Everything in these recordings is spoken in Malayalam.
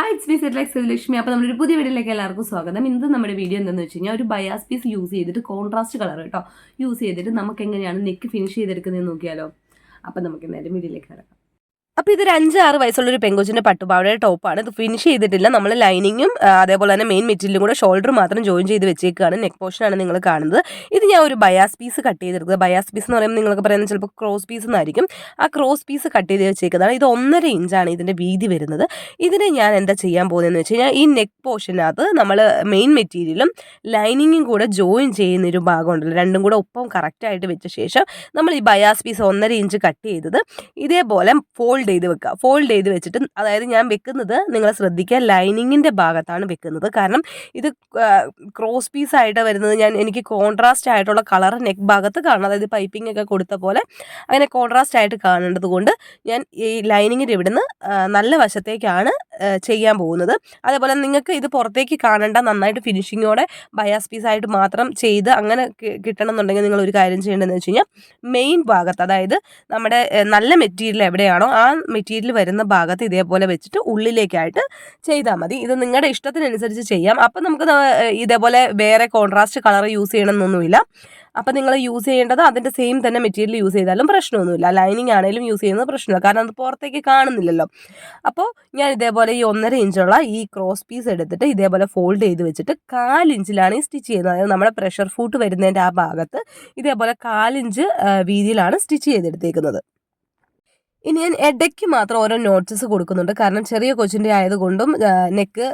ഹായ് ഇറ്റ്സ് മീ സെറ്റ് ലൈക് ശ്രീലക്ഷ്മി അപ്പോൾ നമ്മുടെ ഒരു പുതിയ വീഡിയോയിലേക്ക് എല്ലാവർക്കും സ്വാഗതം. ഇന്ന് നമ്മുടെ വീഡിയോ എന്താണെന്ന് വെച്ച് കഴിഞ്ഞാൽ ഒരു ബയാസ് പീസ് യൂസ് ചെയ്തിട്ട് കോൺട്രാസ്റ്റ് കളർ കേട്ടോ. യൂസ് ചെയ്തിട്ട് നമുക്ക് എങ്ങനെയാണ് നെക്ക് ഫിനിഷ് ചെയ്തെടുക്കുന്നതെന്ന് നോക്കിയാലോ? അപ്പോൾ നമുക്ക് എന്തായാലും വീഡിയോയിലേക്ക് കിടക്കാം. അപ്പോൾ ഇതൊരു അഞ്ച് ആറ് വയസ്സുള്ള ഒരു പെങ്കൊച്ചിന്റെ പട്ടുപാവയുടെ ടോപ്പാണ് ഇത് ഫിനിഷ് ചെയ്തിട്ടില്ല. നമ്മൾ ലൈനിങ്ങും അതേപോലെ തന്നെ മെയിൻ മെറ്റീരിയലും കൂടെ ഷോൾഡർ മാത്രം ജോയിൻ ചെയ്ത് വെച്ചേക്കാണ്. നെക്ക് പോർഷനാണ് നിങ്ങൾ കാണുന്നത്. ഇത് ഞാൻ ഒരു ബയാസ് പീസ് കട്ട് ചെയ്തെടുക്കുന്നത് ബയാസ് പീസ് എന്ന് പറയുമ്പോൾ നിങ്ങൾക്ക് പറയുന്നത് ചിലപ്പോൾ ക്രോസ് പീസ് എന്നായിരിക്കും. ആ ക്രോസ് പീസ് കട്ട് ചെയ്ത് വെച്ചേക്കുന്നതാണ്. ഇത് ഒന്നര ഇഞ്ചാണ് ഇതിന്റെ വീതി വരുന്നത്. ഇതിനെ ഞാൻ എന്താ ചെയ്യാൻ പോകുന്നതെന്ന് വെച്ച് കഴിഞ്ഞാൽ ഈ നെക്ക് പോർഷനകത്ത് നമ്മൾ മെയിൻ മെറ്റീരിയലും ലൈനിങ്ങും കൂടെ ജോയിൻ ചെയ്യുന്ന ഒരു ഭാഗമുണ്ടല്ലോ. രണ്ടും കൂടെ ഒപ്പം കറക്റ്റായിട്ട് വെച്ച ശേഷം നമ്മൾ ഈ ബയാസ് പീസ് ഒന്നര ഇഞ്ച് കട്ട് ചെയ്തത്. ഇതേപോലെ ഫോൾഡ് ചെയ്ത് വെക്കുക ഫോൾഡ് ചെയ്ത് വെച്ചിട്ട് അതായത് ഞാൻ വെക്കുന്നത് നിങ്ങൾ ശ്രദ്ധിക്കുക ലൈനിങ്ങിന്റെ ഭാഗത്താണ് വെക്കുന്നത്. കാരണം ഇത് ക്രോസ് പീസ് ആയിട്ട് വരുന്നത് ഞാൻ എനിക്ക് കോൺട്രാസ്റ്റ് ആയിട്ടുള്ള കളർ നെക്ക് ഭാഗത്ത് കാണണം. അതായത് പൈപ്പിംഗ് ഒക്കെ കൊടുത്ത പോലെ അങ്ങനെ കോൺട്രാസ്റ്റ് ആയിട്ട് കാണേണ്ടത് കൊണ്ട് ഞാൻ ഈ ലൈനിങ്ങിന്റെ ഇവിടുന്ന് നല്ല വശത്തേക്കാണ് ചെയ്യാൻ പോകുന്നത്. അതേപോലെ നിങ്ങൾക്ക് ഇത് പുറത്തേക്ക് കാണണ്ട നന്നായിട്ട് ഫിനിഷിങ്ങോടെ ബയാസ് പീസായിട്ട് മാത്രം ചെയ്ത് അങ്ങനെ കിട്ടണം എന്നുണ്ടെങ്കിൽ നിങ്ങൾ ഒരു കാര്യം ചെയ്യേണ്ടതെന്ന് വെച്ച് കഴിഞ്ഞാൽ മെയിൻ ഭാഗത്ത് അതായത് നമ്മുടെ നല്ല മെറ്റീരിയൽ എവിടെയാണോ ആ മെറ്റീരിയൽ വരുന്ന ഭാഗത്ത് ഇതേപോലെ വെച്ചിട്ട് ഉള്ളിലേക്കായിട്ട് ചെയ്താൽ മതി. ഇത് നിങ്ങളുടെ ഇഷ്ടത്തിനനുസരിച്ച് ചെയ്യാം. അപ്പം നമുക്ക് ഇതേപോലെ വേറെ കോൺട്രാസ്റ്റ് കളർ യൂസ് ചെയ്യണമെന്നൊന്നുമില്ല അപ്പോൾ നിങ്ങൾ യൂസ് ചെയ്യേണ്ടത് അതിന്റെ സെയിം തന്നെ മെറ്റീരിയൽ യൂസ് ചെയ്താലും പ്രശ്നമൊന്നുമില്ല. ലൈനിങ് ആണെങ്കിലും യൂസ് ചെയ്യുന്നത് പ്രശ്നമില്ല. കാരണം അത് പുറത്തേക്ക് കാണുന്നില്ലല്ലോ. അപ്പോൾ ഞാൻ ഇതേപോലെ ഈ ഒന്നര ഇഞ്ചുള്ള ഈ ക്രോസ് പീസ് എടുത്തിട്ട് ഇതേപോലെ ഫോൾഡ് ചെയ്ത് വെച്ചിട്ട് കാലിഞ്ചിലാണ് ഈ സ്റ്റിച്ച് ചെയ്യുന്നത്. അതായത് നമ്മുടെ പ്രഷർ ഫൂട്ട് വരുന്നതിന്റെ ആ ഭാഗത്ത് ഇതേപോലെ കാലിഞ്ച് വീതിയിലാണ് സ്റ്റിച്ച് ചെയ്തെടുത്തേക്കുന്നത്. ഇനി ഞാൻ ഇടയ്ക്ക് മാത്രം ഓരോ നോട്ട്സ് കൊടുക്കുന്നുണ്ട്. കാരണം ചെറിയ കൊച്ചിന്റെ ആയതുകൊണ്ടും നെക്ക്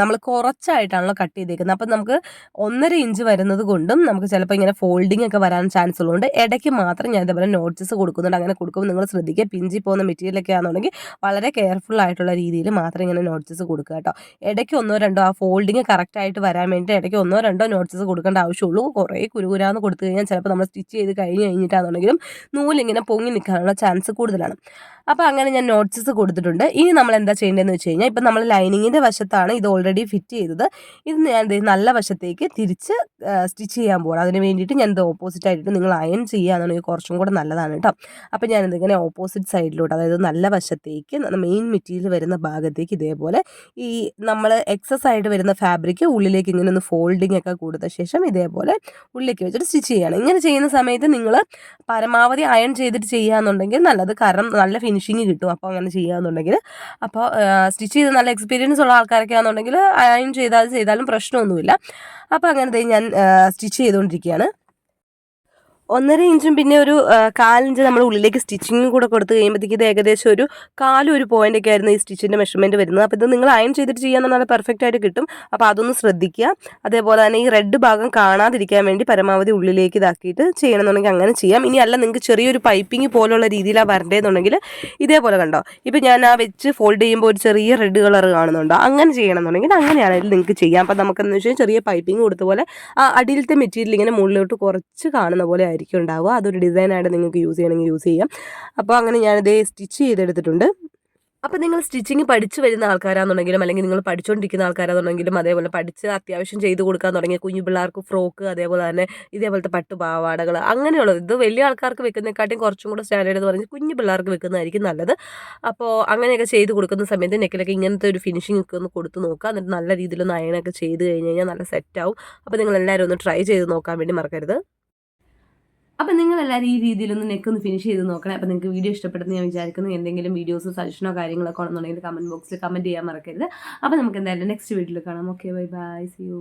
നമ്മൾ കുറച്ചായിട്ടാണല്ലോ കട്ട് ചെയ്തേക്കുന്നത്. അപ്പം നമുക്ക് ഒന്നര ഇഞ്ച് വരുന്നത് കൊണ്ടും നമുക്ക് ചിലപ്പോൾ ഇങ്ങനെ ഫോൾഡിംഗ് ഒക്കെ വരാൻ ചാൻസ് ഉള്ളതുകൊണ്ട് ഇടയ്ക്ക് മാത്രം ഞാൻ ഇതേപോലെ നോട്ട്സ് കൊടുക്കുന്നുണ്ട്. അങ്ങനെ കൊടുക്കുമ്പോൾ നിങ്ങൾ ശ്രദ്ധിക്കുക പിഞ്ചി പോകുന്ന മെറ്റീരിയലൊക്കെ ആണെന്നുണ്ടെങ്കിൽ വളരെ കെയർഫുൾ ആയിട്ടുള്ള രീതിയിൽ മാത്രം ഇങ്ങനെ നോട്ട്സ് കൊടുക്കുക കേട്ടോ. ഇടയ്ക്ക് ഒന്നോ രണ്ടോ ആ ഫോൾഡിങ് കറക്റ്റായിട്ട് വരാൻ വേണ്ടി ഇടയ്ക്ക് ഒന്നോ രണ്ടോ നോട്ട്സ് കൊടുക്കേണ്ട ആവശ്യമുള്ളൂ. കുറേ കുരുകുരാന്ന് കൊടുത്തു കഴിഞ്ഞാൽ ചിലപ്പോൾ നമ്മൾ സ്റ്റിച്ച് ചെയ്ത് കഴിഞ്ഞ് കഴിഞ്ഞിട്ടാണെന്നുണ്ടെങ്കിലും നൂലിങ്ങനെ പൊങ്ങി നിൽക്കാനുള്ള ചാൻസ് കൂടുതലാണ്. അപ്പോൾ അങ്ങനെ ഞാൻ നോട്ട്സസ് കൊടുത്തിട്ടുണ്ട്. ഇനി നമ്മൾ എന്താ ചെയ്യേണ്ടതെന്ന് വെച്ച് കഴിഞ്ഞാൽ ഇപ്പം നമ്മൾ ലൈനിങ്ങിന്റെ വശത്താണ് ഇത് ഓൾറെഡി ഫിറ്റ് ചെയ്തത്. ഇത് ഞാൻ നല്ല വശത്തേക്ക് തിരിച്ച് സ്റ്റിച്ച് ചെയ്യാൻ പോകണം അതിന് വേണ്ടിയിട്ട് ഞാൻ ഇത് ഓപ്പോസിറ്റ് ആയിട്ട് നിങ്ങൾ അയൺ ചെയ്യുകയാണെന്നുണ്ടെങ്കിൽ കുറച്ചും കൂടെ നല്ലതാണ് കേട്ടോ. അപ്പോൾ ഞാൻ ഇതിങ്ങനെ ഓപ്പോസിറ്റ് സൈഡിലോട്ട് അതായത് നല്ല വശത്തേക്ക് മെയിൻ മെറ്റീരിയൽ വരുന്ന ഭാഗത്തേക്ക് ഇതേപോലെ ഈ നമ്മൾ എക്സസ് ആയിട്ട് വരുന്ന ഫാബ്രിക് ഉള്ളിലേക്ക് ഇങ്ങനെ ഒന്ന് ഫോൾഡിംഗ് ഒക്കെ കൊടുത്ത ശേഷം ഇതേപോലെ ഉള്ളിലേക്ക് വെച്ചിട്ട് സ്റ്റിച്ച് ചെയ്യണം. ഇങ്ങനെ ചെയ്യുന്ന സമയത്ത് നിങ്ങൾ പരമാവധി അയൺ ചെയ്തിട്ട് ചെയ്യുകയാണെന്നുണ്ടെങ്കിൽ നല്ലത്. കാരണം നല്ല ഫിനിഷിങ് കിട്ടും. അപ്പോൾ അങ്ങനെ ചെയ്യാന്നുണ്ടെങ്കിൽ അപ്പോൾ സ്റ്റിച്ച് ചെയ്ത് നല്ല എക്സ്പീരിയൻസ് ഉള്ള ആൾക്കാരൊക്കെ ആണെന്നുണ്ടെങ്കിൽ അയൺ ചെയ്താൽ ചെയ്താലും പ്രശ്നമൊന്നുമില്ല. അപ്പോൾ അങ്ങനത്തെ ഞാൻ സ്റ്റിച്ച് ചെയ്തുകൊണ്ടിരിക്കുകയാണ് ഒന്നര ഇഞ്ചും പിന്നെ ഒരു കാലിഞ്ച് നമ്മൾ ഉള്ളിലേക്ക് സ്റ്റിച്ചിങ്ങും കൂടെ കൊടുത്ത് കഴിയുമ്പോഴത്തേക്ക് ഇത് ഏകദേശം ഒരു കാലും ഒരു പോയിന്റ് ഒക്കെ ആയിരുന്നു ഈ സ്റ്റിച്ചിന്റെ മെഷർമെന്റ് വരുന്നത്. അപ്പോൾ ഇത് നിങ്ങൾ അയൺ ചെയ്തിട്ട് ചെയ്യാൻ നല്ല പെർഫെക്റ്റ് ആയിട്ട് കിട്ടും. അപ്പോൾ അതൊന്ന് ശ്രദ്ധിക്കുക. അതേപോലെ തന്നെ ഈ റെഡ് ഭാഗം കാണാതിരിക്കാൻ വേണ്ടി പരമാവധി ഉള്ളിലേക്ക് ഇതാക്കിയിട്ട് ചെയ്യണമെന്നുണ്ടെങ്കിൽ അങ്ങനെ ചെയ്യാം. ഇനി അല്ല നിങ്ങൾക്ക് ചെറിയൊരു പൈപ്പിംഗ് പോലുള്ള രീതിയിലാണ് വരണ്ടേന്നുണ്ടെങ്കിൽ ഇതേപോലെ കണ്ടോ. ഇപ്പോൾ ഞാൻ ആ വെച്ച് ഫോൾഡ് ചെയ്യുമ്പോൾ ഒരു ചെറിയ റെഡ് കളർ കാണുന്നുണ്ടോ? അങ്ങനെ ചെയ്യണമെന്നുണ്ടെങ്കിൽ അങ്ങനെയാണെങ്കിൽ നിങ്ങൾക്ക് ചെയ്യാം. അപ്പോൾ നമുക്കെന്ന് വെച്ചാൽ ചെറിയ പൈപ്പിംഗ് കൊടുത്ത പോലെ ആ അടിയിലത്തെ മെറ്റീരിയൽ ഇങ്ങനെ മുകളിലോട്ട് കുറച്ച് കാണുന്ന പോലെ ആയിരിക്കും. ആയിരിക്കും ഉണ്ടാവുക. അതൊരു ഡിസൈനായിട്ട് നിങ്ങൾക്ക് യൂസ് ചെയ്യണമെങ്കിൽ യൂസ് ചെയ്യാം. അപ്പോൾ അങ്ങനെ ഞാനിത് സ്റ്റിച്ച് ചെയ്തെടുത്തിട്ടുണ്ട്. അപ്പോൾ നിങ്ങൾ സ്റ്റിച്ചിങ് പഠിച്ചു വരുന്ന ആൾക്കാരാണെന്നുണ്ടെങ്കിലും അല്ലെങ്കിൽ നിങ്ങൾ പഠിച്ചുകൊണ്ടിരിക്കുന്ന ആൾക്കാരാണെന്നുണ്ടെങ്കിലും അതേപോലെ പഠിച്ച് അത്യാവശ്യം ചെയ്ത് കൊടുക്കാൻ തുടങ്ങിയ കുഞ്ഞു പിള്ളേർക്ക് ഫ്രോക്ക് അതേപോലെ തന്നെ ഇതേപോലത്തെ പട്ടുപാവാടകൾ അങ്ങനെയുള്ളത്. ഇത് വലിയ ആൾക്കാർക്ക് വെക്കുന്നതിനെക്കാട്ടും കുറച്ചും കൂടെ സ്റ്റാൻഡേർഡ് എന്ന് പറഞ്ഞാൽ കുഞ്ഞു പിള്ളേർക്ക് വെക്കുന്നതായിരിക്കും നല്ലത്. അപ്പോൾ അങ്ങനെയൊക്കെ ചെയ്ത് കൊടുക്കുന്ന സമയത്ത് നെക്കിലൊക്കെ ഇങ്ങനത്തെ ഒരു ഫിനിഷിംഗ് ഒക്കെ ഒന്ന് കൊടുത്ത് നോക്കുക. എന്നിട്ട് നല്ല രീതിയിലൊന്ന് അയണൊക്കെ ചെയ്ത് കഴിഞ്ഞ് കഴിഞ്ഞാൽ നല്ല സെറ്റാവും അപ്പോൾ നിങ്ങൾ എല്ലാവരും ഒന്ന് ട്രൈ ചെയ്ത് നോക്കാൻ വേണ്ടി മറക്കരുത്. അപ്പം നിങ്ങളെല്ലാവരും ഈ രീതിയിലൊന്ന് നെക്ക് ഒന്ന് ഫിനിഷ് ചെയ്ത് നോക്കണേ. അപ്പം നിങ്ങൾക്ക് വീഡിയോ ഇഷ്ടപ്പെടുന്ന ഞാൻ വിചാരിക്കുന്നു. എന്തെങ്കിലും വീഡിയോസ് സജഷനോ കാര്യങ്ങളൊക്കെ ആണെന്നുണ്ടെങ്കിൽ കമന്റ് ബോക്സിൽ കമന്റ് ചെയ്യാൻ മറക്കരുത്. അപ്പോൾ നമുക്ക് എന്തായാലും നെക്സ്റ്റ് വീഡിയോയിൽ കാണാം. Okay bye bye see you